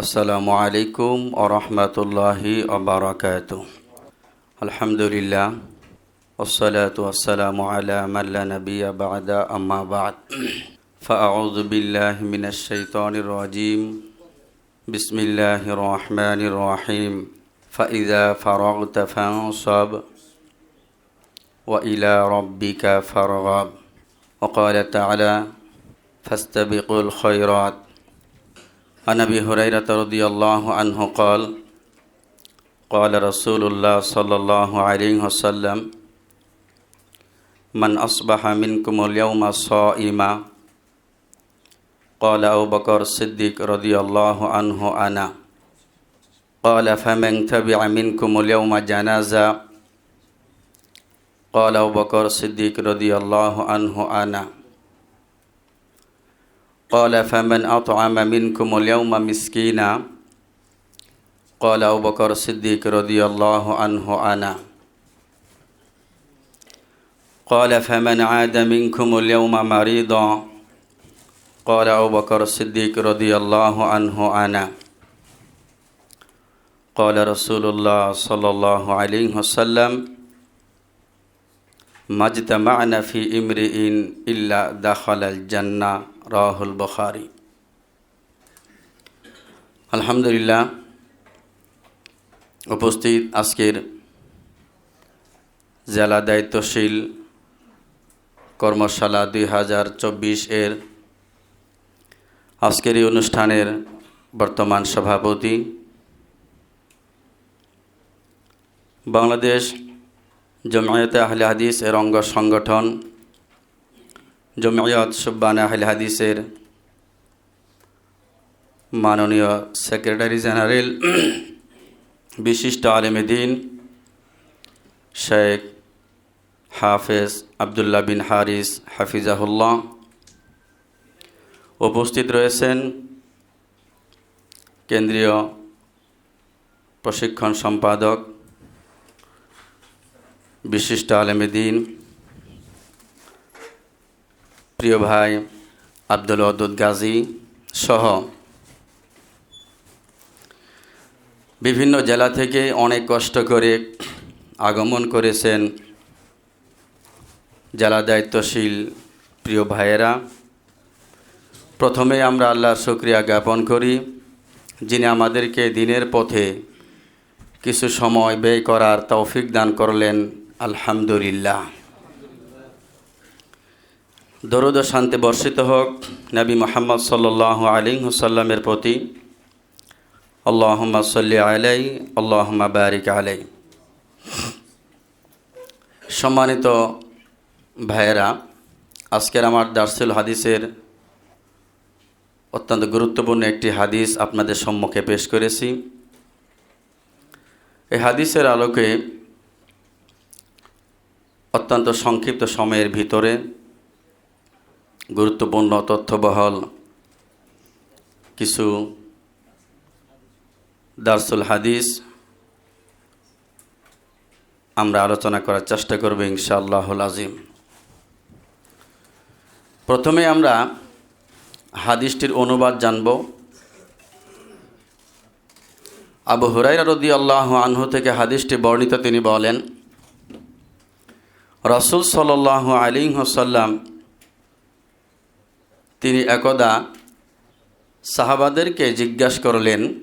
আসসালামু আলাইকুম ওরহমতুল্লাহি ওবরাকাত আলহামদুলিল্লাহ والصلاة والسلام على من لا نبي بعد أما بعد فأعوذ بالله من الشيطان الرجيم بسم الله الرحمن الرحيم فإذا فرغت فانصب وإلى ربك فارغب وقال تعالى فاستبقوا الخيرات عن أبي هريرة رضي الله عنه قال قال رسول الله صلى الله عليه وسلم من أصبح منكم اليوم صائما قال أبو بكر الصديق رضي الله عنه أنا. قال فمن تبع منكم اليوم جنازة قال أبو بكر الصديق رضي الله عنه أنا. قال فمن أطعم منكم اليوم مسكينا؟ قال أبو بكر الصديق رضي الله عنه أنا. قال فمن عاد منكم اليوم مريضا؟ قال أبو بكر الصديق رضي الله عنه أنا. قال رسول الله صلى الله عليه وسلم মাজতামানা ফি ইমরি ইন ইল্লা দাখাল আল জান্না রাহুল বখারি আলহামদুলিল্লাহ উপস্থিত আজকের জেলা দায়িত্বশীল কর্মশালা দুই হাজার চব্বিশ এর আজকের এই অনুষ্ঠানের বর্তমান সভাপতি বাংলাদেশ জমায়েতে আহলে হাদিস এর অঙ্গ সংগঠন, জমিয়ত সুব্বানা আহলে হাদিসের মাননীয় সেক্রেটারি জেনারেল, বিশিষ্ট আলেমেদিন শেখ হাফেজ আবদুল্লাহ বিন হারিস হাফিজাহুল্লাহ উপস্থিত রয়েছেন কেন্দ্রীয় প্রশিক্ষণ সম্পাদক বিশিষ্ট আলেমেদিন প্রিয় ভাই আব্দুল অদুদ গাজী সহ বিভিন্ন জেলা থেকে অনেক কষ্ট করে আগমন করেছেন জেলা দায়িত্বশীল প্রিয় ভাইয়েরা। প্রথমে আমরা আল্লাহর শুক্রিয়া জ্ঞাপন করি, যিনি আমাদেরকে দিনের পথে কিছু সময় ব্যয় করার তৌফিক দান করলেন। আলহামদুলিল্লাহ। দরুদ শান্তি বর্ষিত হোক, নবী মোহাম্মদ সাল্লাহ আলী হুসাল্লামের প্রতি। আল্লাহম্মা সাল্লি আলাই আল্লাহম্মা বারিক আলাই সম্মানিত ভাইয়েরা, আজকের আমার দার্সুল হাদিসের অত্যন্ত গুরুত্বপূর্ণ একটি হাদিস আপনাদের সম্মুখে পেশ করেছি। এই হাদিসের আলোকে অত্যন্ত সংক্ষিপ্ত সময়ের ভিতরে গুরুত্বপূর্ণ তথ্যবহল, কিছু দার্সুল হাদিস আমরা আলোচনা করার চেষ্টা করব ইনশাআল্লাহুল আজিম প্রথমে আমরা হাদিসটির অনুবাদ জানব। আবু হুরাইরা রদি আল্লাহ আনহু থেকে হাদিসটি বর্ণিত তিনি বলেন রসুল সাল আলী হাসাল্লাম তিনি একদা সাহাবাদেরকে জিজ্ঞাসা করলেন,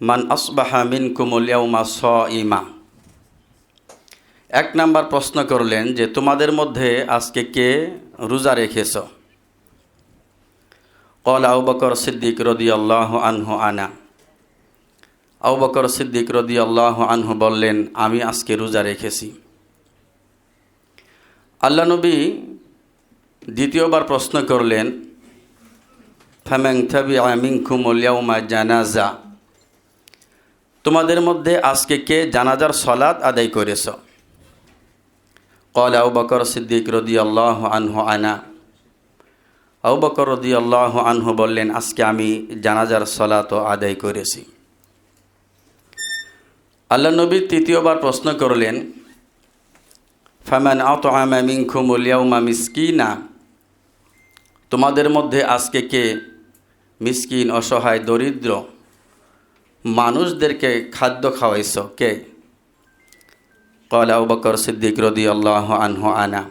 মান আসবাহা মিন কুমলিয়াউমা স ইমা এক নাম্বার প্রশ্ন করলেন যে, তোমাদের মধ্যে আজকে কে রোজা রেখেছ? কল আউ বকর সিদ্দিক রদি আল্লাহ আনহু আনা। আউ বকর সিদ্দিক রদি আল্লাহ আনহু বললেন, আমি আজকে রোজা রেখেছি। আল্লাহ নবী দ্বিতীয়বার প্রশ্ন করলেন ফামেং থাবি আমিং খুমলিয়াউমা জানাজা? তোমাদের মধ্যে আজকে কে জানাজার সলাদ আদায় করেছ? কল আউ বকর সিদ্দিক রদি আল্লাহ আনহু আনা। আউ বকর রদি আল্লাহ আনহু বললেন, আজকে আমি জানাজার সলাত আদায় করেছি। আল্লাহ নবী তৃতীয়বার প্রশ্ন করলেন ফামান আত আমিংখুমুলিয়াউমা মিসকিনা, তোমাদের মধ্যে আজকে কে? মিসকিন, অসহায়, দরিদ্র, মানুষদেরকে খাদ্য খাওয়াইছ, কে? কলা বকর সিদ্দিক রদি আল্লাহ আনহু আনা।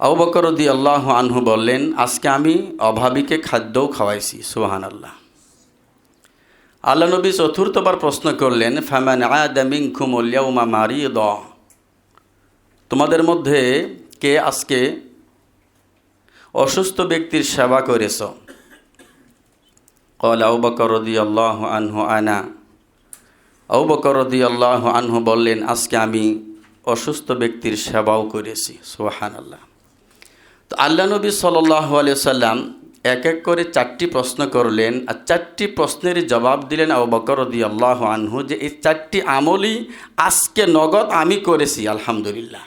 আবু বকর রদি আল্লাহ আনহু বললেন, আজকে আমি অভাবীকে খাদ্যও খাওয়াইছি সুহান আল্লাহ আল্লাহ নবী চতুর্থবার প্রশ্ন করলেন ফ্যামান আদামিং খুমুলিয়াউমা মারি দ তোমাদের মধ্যে কে আজকে অসুস্থ ব্যক্তির সেবা করেছ? কল আউ বকর রদি আল্লাহ আনহু আনা। আউ আল্লাহ আনহু বললেন, আজকে আমি অসুস্থ ব্যক্তির সেবাও করেছি। সোহান আল্লাহ তো আল্লাহ নবী সাল্লাহ সাল্লাম এক এক করে চারটি প্রশ্ন করলেন আর চারটি প্রশ্নের জবাব দিলেন আবু বকর রদি আল্লাহ আনহু যে এই চারটি আমলই আজকে নগদ আমি করেছি, আলহামদুলিল্লাহ।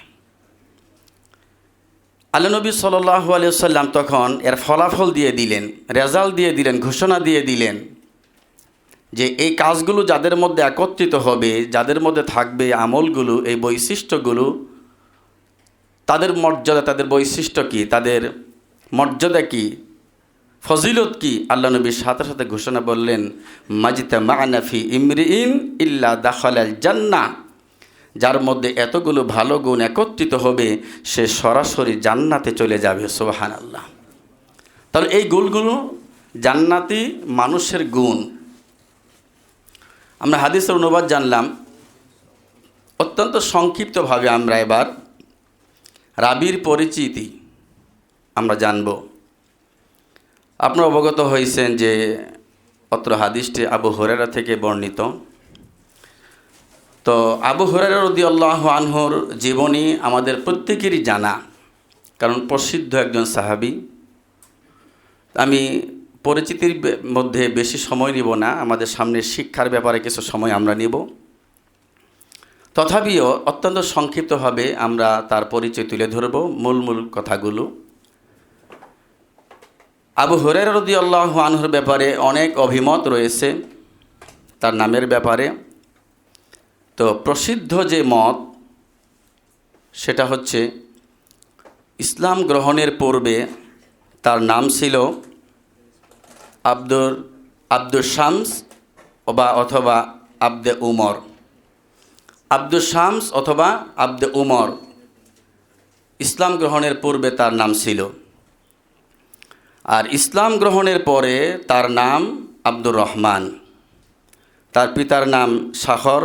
আল্লাহ নবী সাল্লাহ সাল্লাম তখন এর ফলাফল দিয়ে দিলেন, রেজাল্ট দিয়ে দিলেন, ঘোষণা দিয়ে দিলেন যে এই কাজগুলো যাদের মধ্যে একত্রিত হবে, যাদের মধ্যে থাকবে আমলগুলো, এই বৈশিষ্ট্যগুলো, তাদের মর্যাদা, তাদের বৈশিষ্ট্য কি, তাদের মর্যাদা কি, ফজিলত কি, আল্লাহ নবীর সাথে সাথে ঘোষণা বললেন মাজিতা মানাফি ইমরিন ইল্লা দাখাল জান্না যার মধ্যে এতগুলো ভালো গুণ একত্রিত হবে, সে সরাসরি জান্নাতে চলে যাবে সোহান আল্লাহ তাহলে এই গুণগুলো জান্নাতি মানুষের গুণ। আমরা হাদিসের অনুবাদ জানলাম, অত্যন্ত সংক্ষিপ্তভাবে আমরা এবার রাবির পরিচিতি আমরা জানব। আপনারা অবগত হয়েছেন যে অত্র হাদিসটি আবু হরেরা থেকে বর্ণিত। তো আবু হরেরা রদি আল্লাহ আনহর জীবনী আমাদের প্রত্যেকেরই জানা, কারণ প্রসিদ্ধ একজন সাহাবি। আমি পরিচিতির মধ্যে বেশি সময় নিব না, আমাদের সামনে শিক্ষার ব্যাপারে কিছু সময় আমরা নিব। তথাপিও অত্যন্ত সংক্ষিপ্তভাবে আমরা তার পরিচয় তুলে ধরব, মূল মূল কথাগুলো। আবু হরের রদি আল্লাহ আনহুর ব্যাপারে অনেক অভিমত রয়েছে, তার নামের ব্যাপারে। তো প্রসিদ্ধ যে মত, সেটা হচ্ছে ইসলাম গ্রহণের পূর্বে তার নাম ছিল আব্দুর আব্দুল শামস বা অথবা আব্দে উমর। আব্দুল শামস অথবা আব্দে উমর ইসলাম গ্রহণের পূর্বে তার নাম ছিল। আর ইসলাম গ্রহণের পরে তার নাম আব্দুর রহমান। তার পিতার নাম শাহর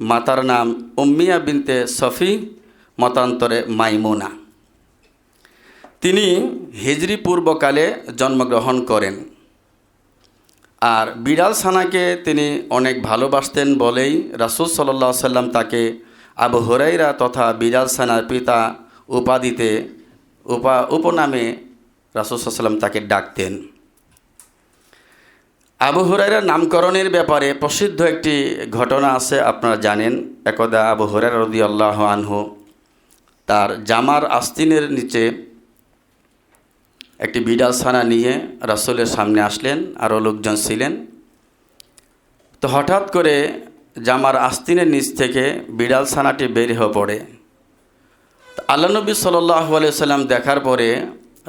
মাতার নাম উম্মিয়া বিনতে সফি, মতান্তরে মাইমুনা। তিনি হিজরি পূর্বকালে জন্মগ্রহণ করেন। আর বিড়াল সানাকে তিনি অনেক ভালোবাসতেন বলেই রাসুল সাল্লাহ সাল্লাম তাকে আবু হরাইরা তথা বিড়াল সানার পিতা উপাধিতে উপা, উপনামে রাসুল সাল্লাম তাকে ডাকতেন। আবু হুরাইরার নামকরণের ব্যাপারে প্রসিদ্ধ একটি ঘটনা আছে, আপনারা জানেন। একদা আবু হুরাই রদি আল্লাহ আনহু তার জামার আস্তিনের নিচে একটি বিড়াল ছানা নিয়ে রাসুলের সামনে আসলেন, আরও লোকজন ছিলেন। তো হঠাৎ করে জামার আস্তিনের নিচ থেকে বিড়াল ছানাটি বের হয়ে পড়ে। আল্লাহ নবী সাল্লাহ সাল্লাম দেখার পরে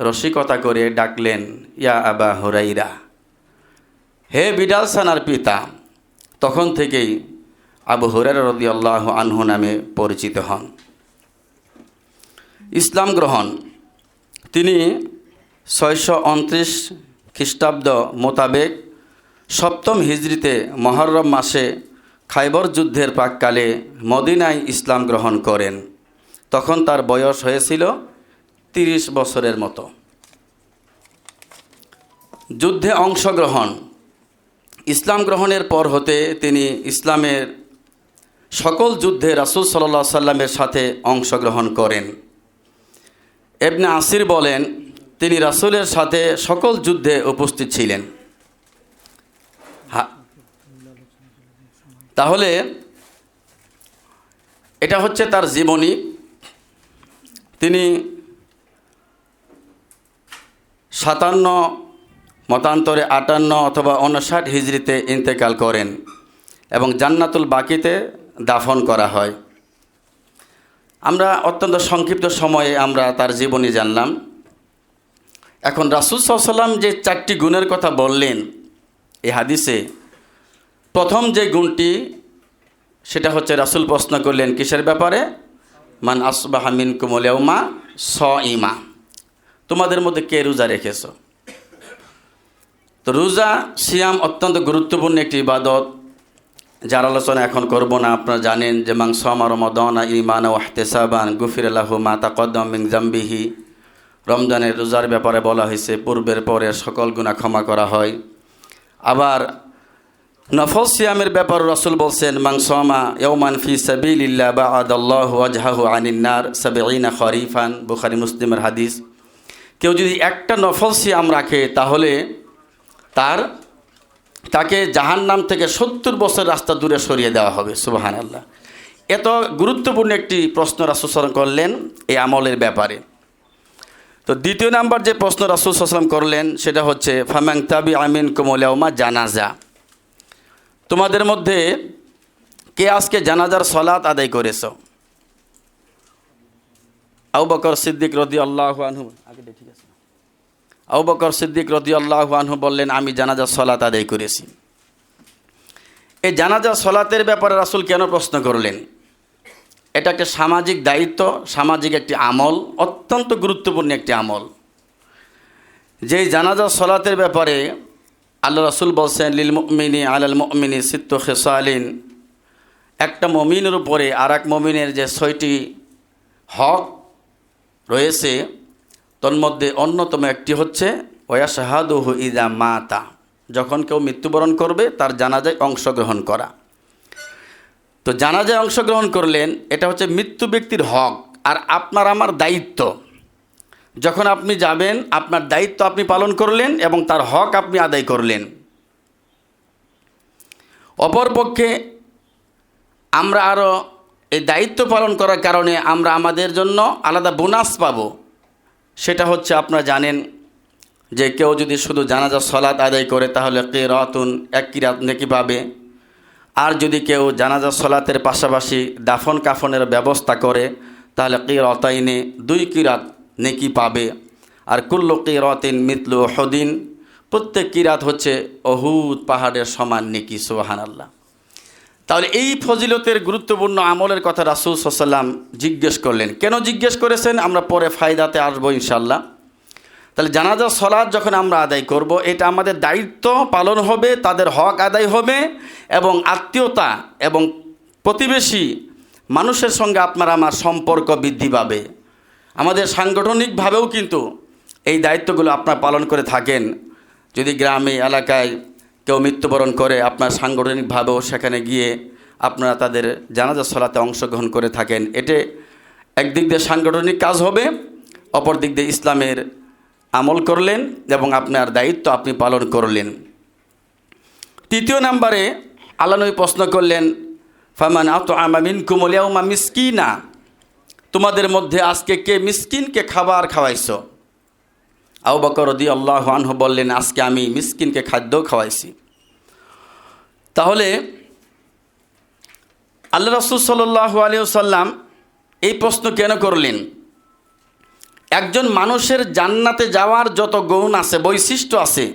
রসিকতা করে ডাকলেন, ইয়া আবা হুরাইরা হে বিড়াল সানার পিতা, তখন থেকেই আবু হুরার রদি আল্লাহ আনহু নামে পরিচিত হন। ইসলাম গ্রহণ, তিনি ছয়শো উনত্রিশ খ্রিস্টাব্দ মোতাবেক সপ্তম হিজড়িতে মহরম মাসে খাইবর যুদ্ধের প্রাককালে মদিনায় ইসলাম গ্রহণ করেন। তখন তার বয়স হয়েছিল তিরিশ বছরের মতো। যুদ্ধে অংশগ্রহণ ইসলাম গ্রহণের পর হতে তিনি ইসলামের সকল যুদ্ধে রাসুল সাল্লা সাল্লামের সাথে অংশগ্রহণ করেন। এবনে আসির বলেন, তিনি রাসুলের সাথে সকল যুদ্ধে উপস্থিত ছিলেন। তাহলে এটা হচ্ছে তার জীবনী। তিনি সাতান্ন মতান্তরে আটান্ন অথবা উনষাট হিজড়িতে ইন্তেকাল করেন এবং জান্নাতুল বাকিতে দাফন করা হয়। আমরা অত্যন্ত সংক্ষিপ্ত সময়ে আমরা তার জীবনী জানলাম। এখন রাসুল সাল্লাম যে চারটি গুণের কথা বললেন, এই হাদিসে প্রথম যে গুণটি, সেটা হচ্ছে রাসুল প্রশ্ন করলেন, কিসের ব্যাপারে? মান আসবাহা মিন কুমলেউমা স ইমা তোমাদের মধ্যে কে রোজা রেখেছ? তো রোজা, সিয়াম অত্যন্ত গুরুত্বপূর্ণ একটি ইবাদত, যার আলোচনা এখন করব না। আপনারা জানেন যে মাং সমা রমদনা ইমান ওয়াহতেসাবান গুফির আল্লাহ মা তাকদ্দম মিং জাম্বিহি। রমজানের রোজার ব্যাপারে বলা হয়েছে, পূর্বের পরের সকল গুণা ক্ষমা করা হয়। আবার নফল সিয়ামের ব্যাপার রসুল বলছেন মাংসমা ইয়মান ফি সাবিল্লা বা আদাল্লাহ আজহাহু আনিন্নার সাবেইনা খরিফান। বুখারি, মুসলিমের হাদিস। কেউ যদি একটা নফল সিয়াম রাখে, তাহলে তার, তাকে জাহান নাম থেকে সত্তর বছর রাস্তা দূরে সরিয়ে দেওয়া হবে সুবাহান আল্লাহ এত গুরুত্বপূর্ণ একটি প্রশ্ন রাসুসলাম করলেন এই আমলের ব্যাপারে। তো দ্বিতীয় নাম্বার যে প্রশ্ন রাসুল সাল্লাম করলেন, সেটা হচ্ছে ফামাং তাবি আমিন কুমলিয়াউমা জানাজা। তোমাদের মধ্যে কে আজকে জানাজার সলাৎ আদায় করেছ? আউ বকর সিদ্দিক রদি আল্লাহ আনহু। আগে ঠিক আছে। বকর সিদ্দিক রদি আল্লাহ আনহু বললেন, আমি জানাজার সলাত আদায় করেছি। এই জানাজার সলাতের ব্যাপারে রাসুল কেন প্রশ্ন করলেন? এটা একটা সামাজিক দায়িত্ব, সামাজিক একটি আমল, অত্যন্ত গুরুত্বপূর্ণ একটি আমল। যেই জানাজা, সলাতের ব্যাপারে আল্লাহ রাসুল বলছেন, লিল মিনি আলাল মিনি সিত্ত খেসালিন। একটা মমিনের উপরে আর এক মমিনের যে ছয়টি হক রয়েছে তন্মধ্যে অন্যতম একটি হচ্ছে ওয়া শাহাদুহু ইদা মাতা যখন কেউ মৃত্যুবরণ করবে, তার জানাজায় অংশগ্রহণ করা। তো জানাজায় অংশগ্রহণ করলেন, এটা হচ্ছে মৃত্যু ব্যক্তির হক আর আপনার আমার দায়িত্ব। যখন আপনি যাবেন, আপনার দায়িত্ব আপনি পালন করলেন এবং তার হক আপনি আদায় করলেন। অপরপক্ষে, আমরা আরও এই দায়িত্ব পালন করার কারণে আমরা আমাদের জন্য আলাদা বোনাস পাবো। সেটা হচ্ছে আপনারা জানেন যে কেউ যদি শুধু জানাজা সলাত আদায় করে তাহলে কে রতুন এক কিরাত নেকি পাবে। আর যদি কেউ জানাজা, সলাতের পাশাপাশি দাফন কাফনের ব্যবস্থা করে, তাহলে কি রতাইনে দুই কিরাত নেকি পাবে। আর কুল্ল কি রতিন মিতলু হদিন প্রত্যেক কিরাত হচ্ছে অহুদ পাহাড়ের সমান নেকি সোহান আল্লাহ তাহলে এই ফজিলতের গুরুত্বপূর্ণ আমলের কথা রাসুল সাল্লাম জিজ্ঞেস করলেন। কেন জিজ্ঞেস করেছেন? আমরা পরে ফায়দাতে আসব ইনশাল্লাহ তাহলে জানাজা সলাদ যখন আমরা আদায় করব, এটা আমাদের দায়িত্ব পালন হবে, তাদের হক আদায় হবে এবং আত্মীয়তা এবং প্রতিবেশী মানুষের সঙ্গে আপনার আমার সম্পর্ক বৃদ্ধি পাবে। আমাদের সাংগঠনিকভাবেও কিন্তু এই দায়িত্বগুলো আপনার পালন করে থাকেন। যদি গ্রামে, এলাকায় কেউ মৃত্যুবরণ করে আপনার সাংগঠনিকভাবেও সেখানে গিয়ে আপনারা তাদের জানাজা সলাতে অংশগ্রহণ করে থাকেন। এতে একদিক দিয়ে সাংগঠনিক কাজ হবে, অপর দিক দিয়ে ইসলামের আমল করলেন এবং আপনার দায়িত্ব আপনি পালন করলেন। তৃতীয় নাম্বারে আল্লাহ প্রশ্ন করলেন, ফামান আত আমামিন কুমলিয়াউমা মিসকিনা? তোমাদের মধ্যে আজকে কে মিসকিনকে খাবার খাওয়াইছ? আউ বকর দি আল্লাহ আনহু বললেন, আজকে আমি মিসকিনকে খাদ্য খাওয়াইছি। তাহলে আল্লাহ রসুল সাল্লাহ আলিয়াল্লাম এই প্রশ্ন কেন করলেন? একজন মানুষের জান্নাতে যাওয়ার যত গুণ আছে, বৈশিষ্ট্য আছে,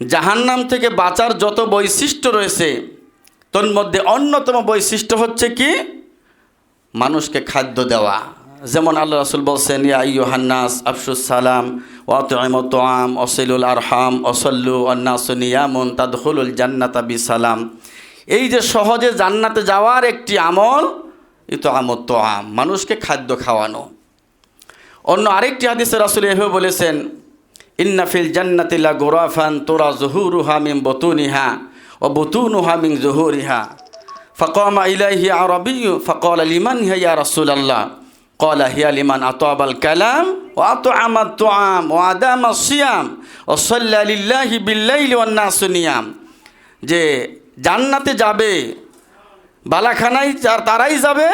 জাহান্নাম থেকে বাঁচার যত বৈশিষ্ট্য রয়েছে, তোর মধ্যে অন্যতম বৈশিষ্ট্য হচ্ছে কি? মানুষকে খাদ্য দেওয়া। যেমন আল্লাহ রাসুল বলছেন ইয়াহান্নাস আফসুস সালাম ওয়াতাম অসিলুল আরহাম, অসল্লু অন্নাসনিয়ামুন তাদহুলুল জান্নাত বি সালাম এই যে সহজে জান্নাতে যাওয়ার একটি আমল তো আমত তো আম মানুষকে খাদ্য খাওয়ানো। অন্য আরেকটি হাদিসের রাসুল এভাবে বলেছেন ইন্নাফিল জান্নাতিল্লা গোরাফান তোরা জহুরুহা মিম বতুনিহা ও বতুনুহা মিং জহুরিহা। ফকমা ইলাইহি আরবি ফকল আলিমান হিয়া রাসুল আল্লাহ قال هي لمن أطاب الكلام وأطعم الطعام وأدام الصيام وصلى لله بالليل والناس نيام যে জান্নাতে যাবে বালাখানায় তারাই যাবে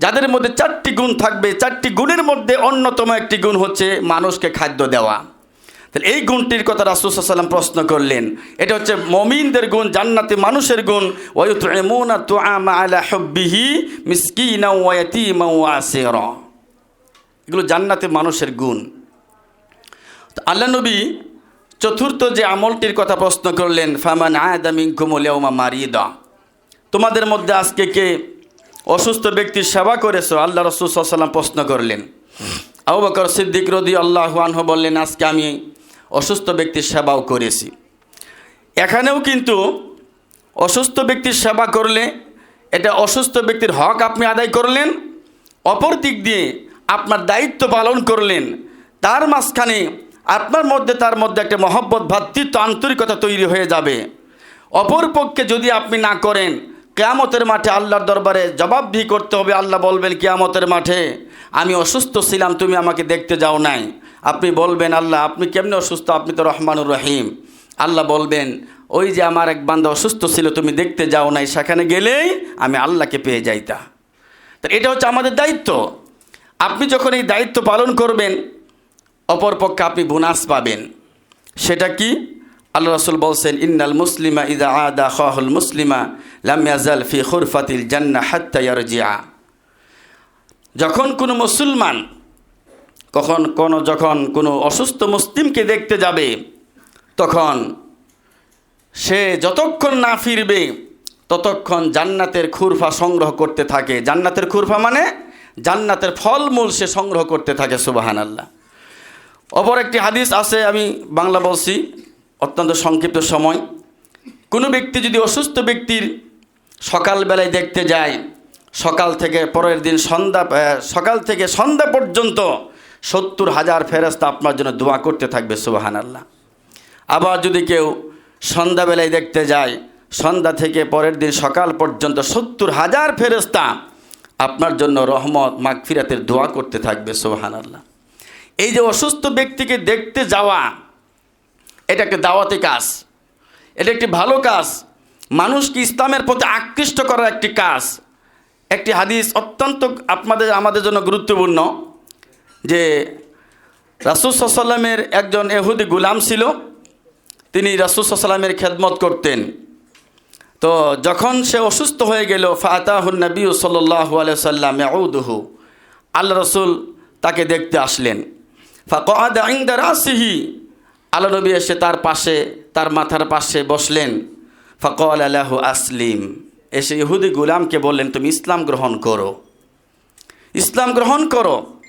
যাদের মধ্যে চারটি গুণ থাকবে চারটি গুণের মধ্যে অন্যতম একটি গুণ হচ্ছে মানুষকে খাদ্য দেওয়া তাহলে এই গুণটির কথা রাসুসাল্লাম প্রশ্ন করলেন। এটা হচ্ছে মমিনদের গুণ, জান্নাতে মানুষের গুণ। আলা এগুলো জান্নাতে মানুষের গুণ। তো আল্লাহ নবী চতুর্থ যে আমলটির কথা প্রশ্ন করলেন, ফামান আয়াদামিং কুমুলিয়াউমা মারিদা। তোমাদের মধ্যে আজকে কে অসুস্থ ব্যক্তির সেবা করেছ? আল্লাহ রসুল সাল্লাম প্রশ্ন করলেন। আবু বকর সিদ্দিক রদি আল্লাহ আনহু বললেন, আজকে আমি অসুস্থ ব্যক্তির সেবাও করেছি। এখানেও কিন্তু অসুস্থ ব্যক্তির সেবা করলে, এটা অসুস্থ ব্যক্তির হক আপনি আদায় করলেন, অপর দিক দিয়ে আপনার দায়িত্ব পালন করলেন, তার মাঝখানে আপনার মধ্যে তার মধ্যে একটা মহব্বত, ভ্রাতৃত্ব, আন্তরিকতা তৈরি হয়ে যাবে। অপর পক্ষে যদি আপনি না করেন, কেয়ামতের মাঠে আল্লাহর দরবারে জবাবদিহি করতে হবে। আল্লাহ বলবেন, কেয়ামতের মাঠে আমি অসুস্থ ছিলাম, তুমি আমাকে দেখতে যাও নাই। আপনি বলবেন, আল্লাহ, আপনি কেমনে অসুস্থ? আপনি তো রহমানুর রহিম। আল্লাহ বলবেন, ওই যে আমার এক বান্ধব অসুস্থ ছিল, তুমি দেখতে যাও নাই, সেখানে গেলেই আমি আল্লাহকে পেয়ে যাইতা। তো এটা হচ্ছে আমাদের দায়িত্ব। আপনি যখন এই দায়িত্ব পালন করবেন অপরপক্ষে আপনি বোনাস পাবেন। সেটা কি? আল্লাহ রসুল বলছেন, ইন্নাল মুসলিমা ইদা আদা খাহুল মুসলিমা লাম ইয়াজাল ফি খুরফাতিল জান্না হাত্তা ইয়ারজিয়া যখন কোনো মুসলমান কখন কোনো যখন কোনো অসুস্থ মুসলিমকে দেখতে যাবে, তখন সে যতক্ষণ না ফিরবে, ততক্ষণ জান্নাতের খুরফা সংগ্রহ করতে থাকে। জান্নাতের খুরফা মানে জান্নাতের ফলমূল সে সংগ্রহ করতে থাকে সুবাহান আল্লাহ অপর একটি হাদিস আছে, আমি বাংলা বলছি, অত্যন্ত সংক্ষিপ্ত সময়। কোনো ব্যক্তি যদি অসুস্থ ব্যক্তির সকালবেলায় দেখতে যায়, সকাল থেকে পরের দিন সন্ধ্যা সকাল থেকে সন্ধ্যা পর্যন্ত সত্তর হাজার ফেরস্তা আপনার জন্য দোয়া করতে থাকবে সুবাহান আল্লাহ আবার যদি কেউ সন্ধ্যাবেলায় দেখতে যায়, সন্ধ্যা থেকে পরের দিন সকাল পর্যন্ত সত্তর হাজার ফেরস্তা আপনার জন্য রহমত, মাগফিরাতের দোয়া করতে থাকবে সোহান আল্লাহ এই যে অসুস্থ ব্যক্তিকে দেখতে যাওয়া, এটা একটা দাওয়াতি কাজ। এটা একটি ভালো কাজ। মানুষকে ইসলামের প্রতি আকৃষ্ট করার একটি কাজ। একটি হাদিস অত্যন্ত আপনাদের, আমাদের জন্য গুরুত্বপূর্ণ। যে রাসুল সাল্লামের একজন এহুদি গুলাম ছিল, তিনি রাসুল সাল্লামের খেদমত করতেন। তো যখন সে অসুস্থ হয়ে গেল ফাতাহুন নবী সাল্লাহু আলাইসাল্লাম ইয়াউদহু। আল্লাহ রসুল তাকে দেখতে আসলেন। ফাকআদ ইনদা রাসিহি। আল্লাহ নবী এসে তার পাশে, তার মাথার পাশে বসলেন। ফকল আল্লাহ আসলিম। এসে ইহুদি গুলামকে বললেন, তুমি ইসলাম গ্রহণ করো। ইসলাম গ্রহণ করো?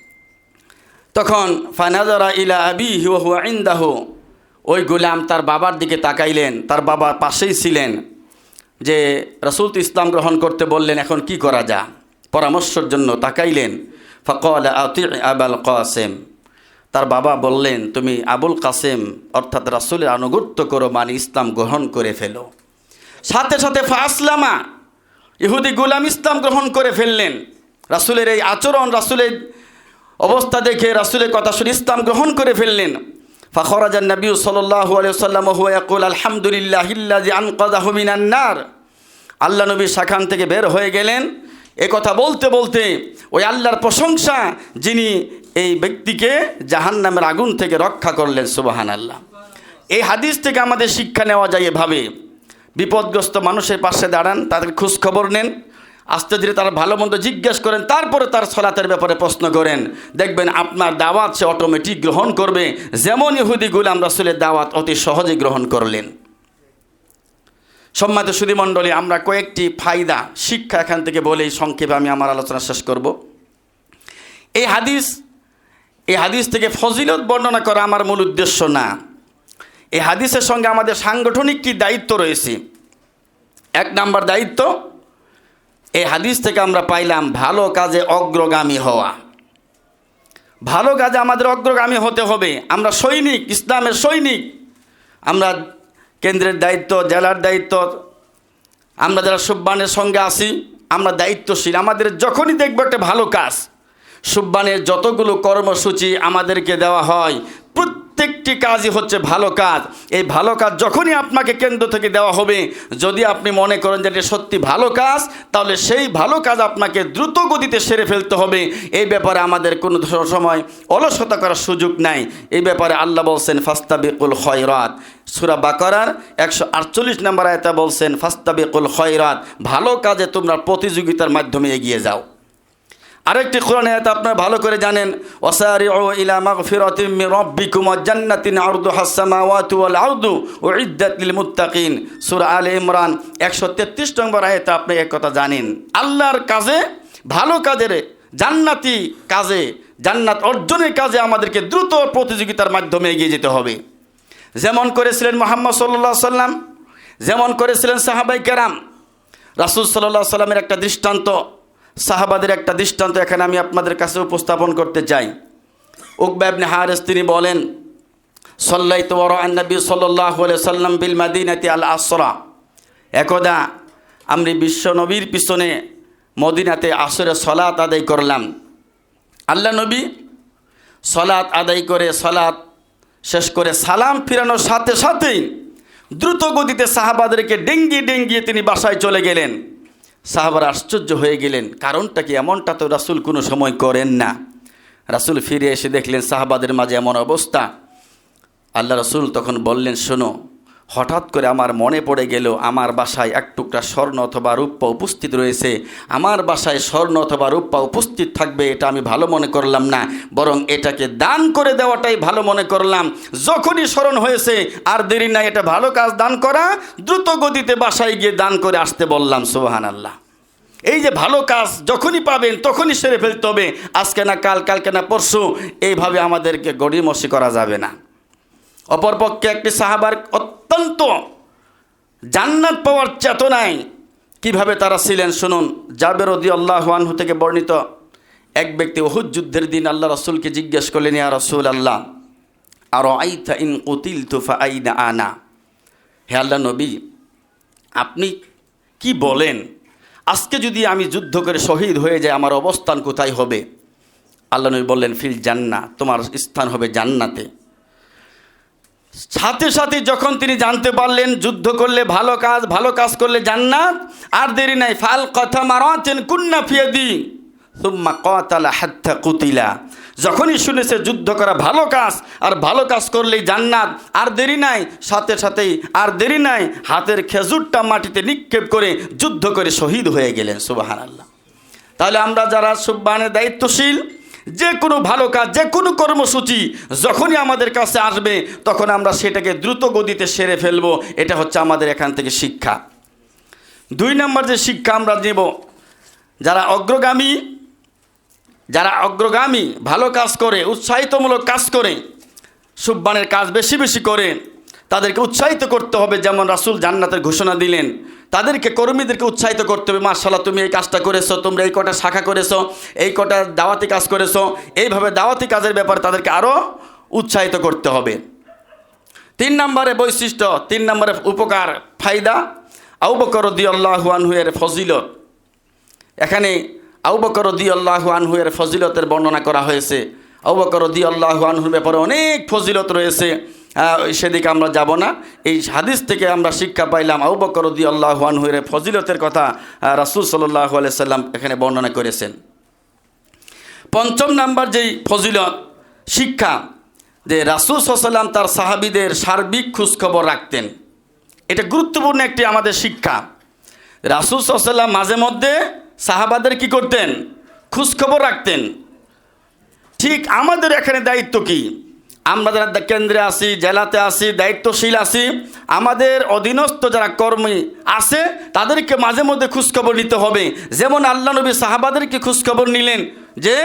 তখন ফানাজারা ইলা আবি হুয়া ইন্দাহু, ওই গুলাম তার বাবার দিকে তাকাইলেন, তার বাবা পাশেই ছিলেন, যে রসুল তো ইসলাম গ্রহণ করতে বললেন, এখন কি করা যা? পরামর্শের জন্য তাকাইলেন, ফকল আতি আবাল কাসেম, তার বাবা বললেন, তুমি আবুল কাসেম, অর্থাৎ রাসুলের আনুগত্য করো মানে ইসলাম গ্রহণ করে ফেলো। সাথে সাথে ফাসলামা ইহুদি গুলাম ইসলাম গ্রহণ করে ফেললেন। রাসুলের এই আচরণ, রাসুলের অবস্থা দেখে রাসুলের কথা শুনে ইসলাম গ্রহণ করে ফেললেন। ফখরাজান নবী সাল্লাল্লাহু আলাইহি সাল্লাম হুয়া ইয়াকুল আলহামদুলিল্লাহ নার। আল্লাহ নবী সেখান থেকে বের হয়ে গেলেন। এ কথা বলতে বলতে ওই আল্লাহর প্রশংসা যিনি এই ব্যক্তিকে জাহান্নামের আগুন থেকে রক্ষা করলেন সুবাহান আল্লাহ এই হাদিস থেকে আমাদের শিক্ষা নেওয়া যায় এভাবে। বিপদগ্রস্ত মানুষের পাশে দাঁড়ান, তাদের খোঁজ খবর নেন। আস্তে ধীরে তারা ভালো মন্দ জিজ্ঞেস করেন, তারপরে তার সলাতের ব্যাপারে প্রশ্ন করেন। দেখবেন আপনার দাওয়াত সে অটোমেটিক গ্রহণ করবে। যেমন ইহুদি গুলাম রাসুলের দাওয়াত অতি সহজে গ্রহণ করলেন। সম্মানিত সুধীমণ্ডলী, আমরা কয়েকটি ফায়দা শিক্ষা এখান থেকে বলেই সংক্ষেপে আমি আমার আলোচনা শেষ করব। এই হাদিস এই হাদিস থেকে ফজিলত বর্ণনা করা আমার মূল উদ্দেশ্য না। এই হাদিসের সঙ্গে আমাদের সাংগঠনিক কি দায়িত্ব রয়েছে? এক নাম্বার দায়িত্ব এই হাদিস থেকে আমরা পাইলাম ভালো কাজে অগ্রগামী হওয়া। ভালো কাজে আমাদের অগ্রগামী হতে হবে। আমরা সৈনিক, ইসলামের সৈনিক। আমরা কেন্দ্রের দায়িত্ব, জেলার দায়িত্ব। আমরা যারা সুব্বানের সঙ্গে আসি আমরা দায়িত্বশীল। আমাদের যখনই দেখব একটা ভালো কাজ, সুব্বানের যতগুলো কর্মসূচি আমাদেরকে দেওয়া হয় প্রত্যেকটি কাজই হচ্ছে ভালো কাজ। এই ভালো কাজ যখনই আপনাকে কেন্দ্র থেকে দেওয়া হবে, যদি আপনি মনে করেন যে এটা সত্যি ভালো কাজ, তাহলে সেই ভালো কাজ আপনাকে দ্রুত গতিতে সেরে ফেলতে হবে। এই ব্যাপারে আমাদের কোনো সময় অলসতা করার সুযোগ নাই। এই ব্যাপারে আল্লাহ বলছেন, ফাস্তাবিকুল খয়রাত। সুরা বাকরার একশো আটচল্লিশ নম্বর আয়তা বলছেন, ফাস্তাবিকুল খয়রাত। ভালো কাজে তোমরা প্রতিযোগিতার মাধ্যমে এগিয়ে যাও। আরেকটি কোরআন আয়াত আপনারা ভালো করে জানেন, ওয়াসারিউ ইলা মাগফিরাতিম মির রাব্বিকুম ওয়া জান্নাতিন আরদুহা সামাওয়াতু ওয়াল আরদু উইদ্দাত লিল মুত্তাকিন। সূরা আলে ইমরান 133 নম্বর আয়াতে আপনি এক কথা জানেন, আল্লাহর কাজে, ভালো কাজের, জান্নাতি কাজে, জান্নাত অর্জনের কাজে আমাদেরকে দ্রুত প্রতিযোগিতার মাধ্যমে এগিয়ে যেতে হবে। যেমন করেছিলেন মোহাম্মদ সাল্লাহ সাল্লাম যেমন করেছিলেন সাহাবাই কেরাম। রাসুল সাল্লাহ সাল্লামের একটা দৃষ্টান্ত সাহাবাদের একটা দৃষ্টান্ত এখানে আমি আপনাদের কাছে উপস্থাপন করতে চাই। উকবাবনে হারেস তিনি বলেন সল্লাই তো আন্নবী সাল্লাহ সাল্লাম বিল মাদিনাতি আল আসরা। একদা আমি বিশ্ব নবীর পিছনে মদিনাতে আসরে সলাত আদায় করলাম। আল্লাহ নবী সলাত আদায় করে সলাত শেষ করে সালাম ফিরানোর সাথে সাথেই দ্রুত গতিতে সাহাবাদেরকে ডেঙ্গি ডেঙ্গিয়ে তিনি বাসায় চলে গেলেন। সাহাবার আশ্চর্য হয়ে গেলেন, কারণটা কি? এমনটা তো রাসুল কোনো সময় করেন না। রাসুল ফিরে এসে দেখলেন সাহাবাদের মাঝে এমন অবস্থা। আল্লাহ রসুল তখন বললেন, শোনো হঠাৎ করে আমার মনে পড়ে গেল, আমার বাসায় এক টুকরা স্বর্ণ অথবা রূপা উপস্থিত রয়েছে। আমার বাসায় স্বর্ণ অথবা রূপা উপস্থিত থাকবে, এটা আমি ভালো মনে করলাম না। বরং এটাকে দান করে দেওয়াটাই ভালো মনে করলাম। যখনই স্মরণ হয়েছে, আর দেরি নাই, এটা ভালো কাজ দান করা, দ্রুত গতিতে বাসায় গিয়ে দান করে আসতে বললাম সোহান আল্লাহ এই যে ভালো কাজ যখনই পাবেন, তখনই সেরে ফেলতে হবে। আজকে না কাল, কালকে না পরশু, এইভাবে আমাদেরকে গড়িমসি করা যাবে না। অপরপক্ষে একটি সাহাবার অত্যন্ত জান্নাত পাওয়ার চেতনায় কীভাবে তারা ছিলেন? শুনুন, জাবের রদি আল্লাহ আনহু থেকে বর্ণিত এক ব্যক্তি ওহুদ যুদ্ধের দিন আল্লাহ রসুলকে জিজ্ঞেস করলেন, ইয়া রসুল আল্লাহ আর আইথা ইন কুতিল তুফা আইনা আনা? হে আল্লাহ নবী, আপনি কি বলেন? আজকে যদি আমি যুদ্ধ করে শহীদ হয়ে যাই, আমার অবস্থান কোথায় হবে? আল্লাহ নবী বললেন, ফিল জান্না তোমার স্থান হবে জান্নাতে। সাথে সাথে যখন তিনি জানতে পারলেন, যুদ্ধ করলে ভালো কাজ ভালো কাজ করলে জান্নাত, আর দেরি নাই, ফাল কথা মারাতেন, কুন্না ফিয়াদি তুম্মা কতালা হাত্তা কুতিলা। যখনই শুনেছে যুদ্ধ করা ভালো কাজ, আর ভালো কাজ করলেই জান্নাত, আর দেরি নাই, সাথে সাথেই আর দেরি নাই, হাতের খেজুরটা মাটিতে নিক্ষেপ করে যুদ্ধ করে শহীদ হয়ে গেলেন সুবাহান আল্লাহ তাহলে আমরা যারা সুব্বানের দায়িত্বশীল যে কোনো ভালো কাজ, যে কোনো কর্মসূচি যখনই আমাদের কাছে আসবে, তখন আমরা সেটাকে দ্রুত গতিতে সেরে ফেলব। এটা হচ্ছে আমাদের এখান থেকে শিক্ষা। দুই নম্বর যে শিক্ষা আমরা নেব, যারা অগ্রগামী যারা অগ্রগামী, ভালো কাজ করে, উৎসাহিতমূলক কাজ করে, সুব্বানের কাজ বেশি বেশি করে তাদেরকে উৎসাহিত করতে হবে, যেমন রাসুল জান্নাতের ঘোষণা দিলেন। তাদেরকে কর্মীদেরকে উৎসাহিত করতে হবে মার্শাল্লাহ তুমি এই কাজটা করেছ, তোমরা এই কটা শাখা করেছ, এই কটা দাওয়াতি কাজ করেছ। এইভাবে দাওয়াতি কাজের ব্যাপারে তাদেরকে আরও উৎসাহিত করতে হবে। তিন নম্বরে বৈশিষ্ট্য, তিন নম্বরে উপকার, ফায়দা। আউবকর আনহুয়ের ফজিলত। এখানে আউবকর আনহুয়ের ফজিলতের বর্ণনা করা হয়েছে। আউবকর আনহুর ব্যাপারে অনেক ফজিলত রয়েছে। সেদিকে আমরা যাব না। এই হাদিস থেকে আমরা শিক্ষা পাইলাম আউ বকরদি আল্লাহ আনহুয়ের ফজিলতের কথা রাসুল সাল্লাহ সাল্লাম এখানে বর্ণনা করেছেন। পঞ্চম নাম্বার যেই ফজিলত, শিক্ষা, যে রাসুল সাল্লাম তার সাহাবিদের সার্বিক খোঁজখবর রাখতেন। এটা গুরুত্বপূর্ণ একটি আমাদের শিক্ষা। রাসুল সাল্লাম মাঝে মধ্যে সাহাবাদের কি করতেন? খোঁজখবর রাখতেন। ঠিক আমাদের এখানে দায়িত্ব কী? আমরা যারা কেন্দ্রে আসি জেলাতে আসি দায়িত্বশীল আসি আমাদের অধীনস্থ যারা কর্মী আছে, তাদেরকে মাঝে মধ্যে খোঁজখবর নিতে হবে। যেমন আল্লাহ নবী সাহাবাদেরকে খোঁজখবর নিলেন যে,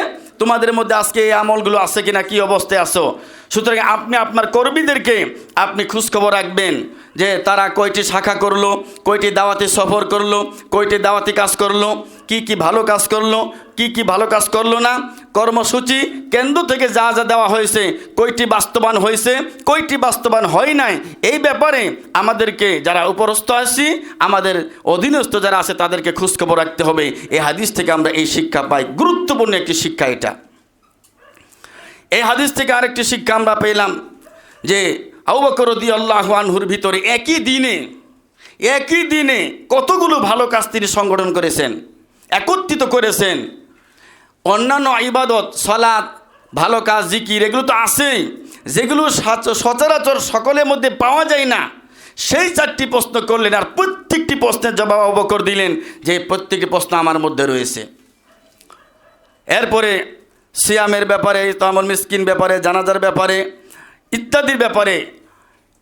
তোমাদের মধ্যে আজকে এই আমলগুলো আছে কিনা, কি অবস্থায় আসো সুতরাং আপনি আপনার কর্মীদেরকে আপনি খোঁজখবর রাখবেন যে, তারা কয়টি শাখা করল, কয়টি দাওয়াতি সফর করল, কয়টি দাওয়াতি কাজ করল, কি কি ভালো কাজ করল কি কি ভালো কাজ করল না? কর্মসূচি, কেন্দ্র থেকে যা যা দেওয়া হয়েছে, কয়টি বাস্তবায়ন হয়েছে, কয়টি বাস্তবায়ন হয় নাই, এই ব্যাপারে আমাদেরকে যারা উপরস্থ আছি, আমাদের অধীনস্থ যারা আছে, তাদেরকে খোঁজখবর রাখতে হবে। এই হাদিস থেকে আমরা এই শিক্ষা পাই। গুরুত্বপূর্ণ একটি শিক্ষা এটা। এই হাদিস থেকে আরেকটি শিক্ষা আমরা পেলাম যে আউবকরদি আল্লাহ আনহুর ভিতরে একই দিনে একই দিনে কতগুলো ভালো কাজ তিনি সংগঠন করেছেন, একত্রিত করেছেন। অন্যান্য ইবাদত সলাৎ ভালো কাজ, জিকির, এগুলো তো আছেই। যেগুলো সচরাচর সকলের মধ্যে পাওয়া যায় না। সেই চারটি প্রশ্ন করলেন আর প্রত্যেকটি প্রশ্নের জবাব অবকর দিলেন যে প্রত্যেকটি প্রশ্ন আমার মধ্যে রয়েছে। এরপরে সিয়ামের ব্যাপারে, তামল মিসকিন ব্যাপারে, জানাজার ব্যাপারে ইত্যাদির ব্যাপারে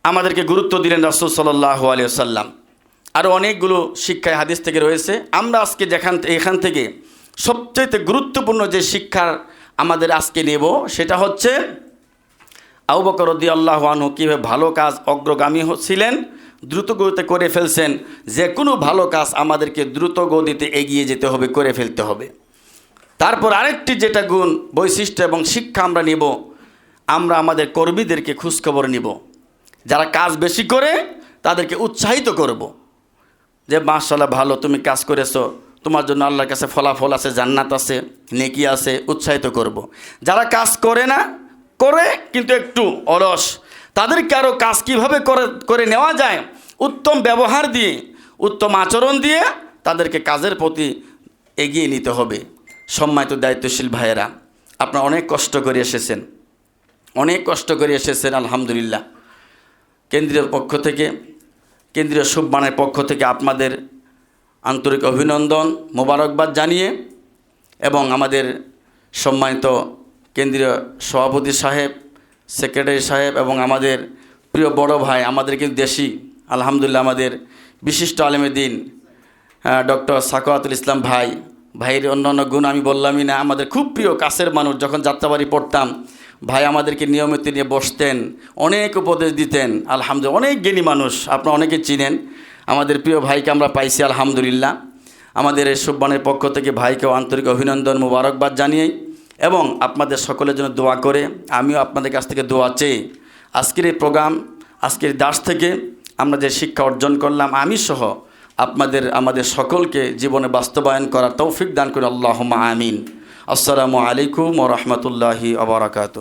আমাদেরকে গুরুত্ব দিলেন রাসুল সাল্লাহ আলিয়া সাল্লাম আরও অনেকগুলো শিক্ষায় হাদিস থেকে রয়েছে। আমরা আজকে যেখান এখান থেকে সবচাইতে গুরুত্বপূর্ণ যে শিক্ষার আমাদের আজকে নেব, সেটা হচ্ছে আবু বকর রদি আল্লাহ আনহু কীভাবে ভালো কাজ অগ্রগামী ছিলেন দ্রুত গতিতে করে ফেলছেন, যে কোনো ভালো কাজ আমাদেরকে দ্রুত গতিতে এগিয়ে যেতে হবে, করে ফেলতে হবে। তারপর আরেকটি যেটা গুণ, বৈশিষ্ট্য এবং শিক্ষা আমরা নিব, আমরা আমাদের কর্মীদেরকে খোঁজখবর নিব। যারা কাজ বেশি করে, তাদেরকে উৎসাহিত করব। যে মাশাল্লাহ ভালো, তুমি কাজ করেছ। তোমার জন্য আল্লাহর কাছে ফলাফল আছে, জান্নাত আছে, নেকি আছে, উৎসাহিত করব। যারা কাজ করে না, করে কিন্তু একটু অলস। তাদেরকে আরও কাজ কীভাবে করে করে নেওয়া যায়? উত্তম ব্যবহার দিয়ে, উত্তম আচরণ দিয়ে তাদেরকে কাজের প্রতি এগিয়ে নিতে হবে। সম্মানিত দায়িত্বশীল ভাইয়েরা, আপনারা অনেক কষ্ট করে এসেছেন। অনেক কষ্ট করে এসেছেন, আলহামদুলিল্লাহ। কেন্দ্রীয় পক্ষ থেকে, কেন্দ্রীয় সুবমানের পক্ষ থেকে আপনাদের আন্তরিক অভিনন্দন, মোবারকবাদ জানিয়ে এবং আমাদের সম্মানিত কেন্দ্রীয় সভাপতি সাহেব, সেক্রেটারি সাহেব এবং আমাদের প্রিয় বড় ভাই, আমাদের কিন্তু দেশি, আলহামদুলিল্লাহ আমাদের বিশিষ্ট আলেমেদিন ডক্টর সাকোয়াতুল ইসলাম ভাই। ভাইয়ের অন্যান্য গুণ আমি বললামই না, আমাদের খুব প্রিয় কাছের মানুষ, যখন যাত্রাবাড়ি পড়তাম, ভাই আমাদেরকে নিয়মিত নিয়ে বসতেন, অনেক উপদেশ দিতেন, আলহামদুলিল্লাহ, অনেক জ্ঞানী মানুষ, আপনারা অনেকে চিনেন। আমাদের প্রিয় ভাইকে আমরা পাইছি, আলহামদুলিল্লাহ। আমাদের এই সুব্বানের পক্ষ থেকে ভাইকেও আন্তরিক অভিনন্দন, মুবারকবাদ জানিয়ে এবং আপনাদের সকলের জন্য দোয়া করে আমিও আপনাদের কাছ থেকে দোয়া চেয়ে আজকের এই প্রোগ্রাম, আজকের দাস থেকে আমরা যে শিক্ষা অর্জন করলাম, আমি সহ আপনাদের, আমাদের সকলকে জীবনে বাস্তবায়ন করার তৌফিক দান করে আল্লাহ আমিন। আসসালামু আলাইকুম ও রহমতুল্লাহি আবরাকাত